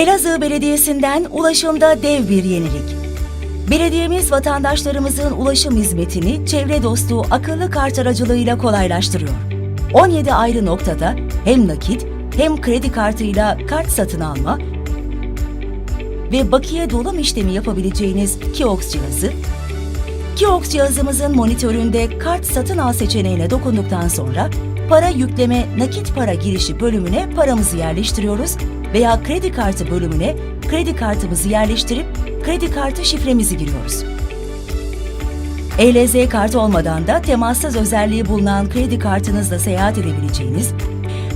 Elazığ Belediyesi'nden ulaşımda dev bir yenilik. Belediyemiz vatandaşlarımızın ulaşım hizmetini çevre dostu akıllı kart aracılığıyla kolaylaştırıyor. 17 ayrı noktada hem nakit hem kredi kartıyla kart satın alma ve bakiye dolum işlemi yapabileceğiniz kiosk cihazı, Kiosk cihazımızın monitöründe kart satın al seçeneğine dokunduktan sonra para yükleme nakit para girişi bölümüne paramızı yerleştiriyoruz veya kredi kartı bölümüne kredi kartımızı yerleştirip kredi kartı şifremizi giriyoruz. ELZ kartı olmadan da temassız özelliği bulunan kredi kartınızla seyahat edebileceğiniz,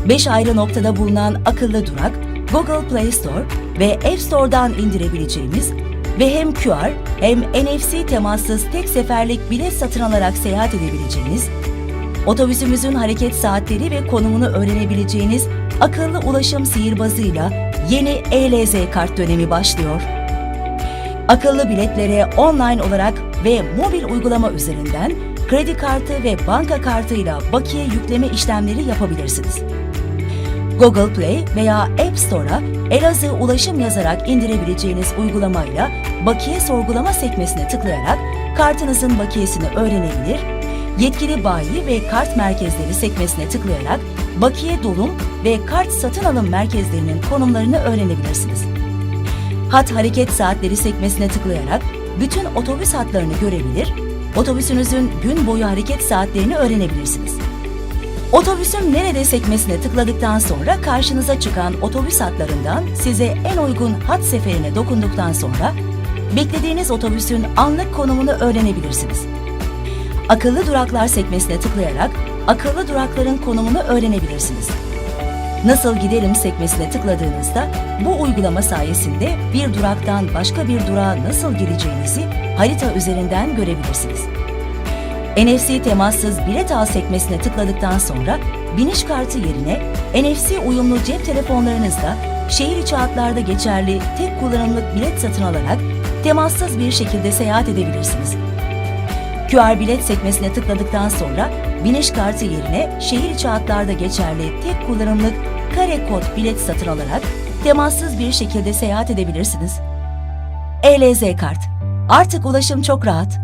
5 ayrı noktada bulunan akıllı durak, Google Play Store ve App Store'dan indirebileceğimiz ve hem QR hem NFC temassız tek seferlik bilet satın alarak seyahat edebileceğiniz, otobüsümüzün hareket saatleri ve konumunu öğrenebileceğiniz akıllı ulaşım sihirbazıyla yeni ELZ kart dönemi başlıyor. Akıllı biletlere online olarak ve mobil uygulama üzerinden kredi kartı ve banka kartıyla bakiye yükleme işlemleri yapabilirsiniz. Google Play veya App Store'a Elazığ Ulaşım yazarak indirebileceğiniz uygulamayla bakiye sorgulama sekmesine tıklayarak kartınızın bakiyesini öğrenebilir, yetkili bayi ve kart merkezleri sekmesine tıklayarak bakiye dolum ve kart satın alım merkezlerinin konumlarını öğrenebilirsiniz. Hat hareket saatleri sekmesine tıklayarak bütün otobüs hatlarını görebilir, otobüsünüzün gün boyu hareket saatlerini öğrenebilirsiniz. Otobüsün nerede sekmesine tıkladıktan sonra karşınıza çıkan otobüs hatlarından size en uygun hat seferine dokunduktan sonra beklediğiniz otobüsün anlık konumunu öğrenebilirsiniz. Akıllı duraklar sekmesine tıklayarak akıllı durakların konumunu öğrenebilirsiniz. Nasıl giderim sekmesine tıkladığınızda bu uygulama sayesinde bir duraktan başka bir durağa nasıl gideceğinizi harita üzerinden görebilirsiniz. NFC temassız bilet al sekmesine tıkladıktan sonra biniş kartı yerine NFC uyumlu cep telefonlarınızla şehir içi hatlarda geçerli tek kullanımlık bilet satın alarak temassız bir şekilde seyahat edebilirsiniz. QR bilet sekmesine tıkladıktan sonra biniş kartı yerine şehir içi hatlarda geçerli tek kullanımlık kare kod bilet satın alarak temassız bir şekilde seyahat edebilirsiniz. ELZ kart. Artık ulaşım çok rahat.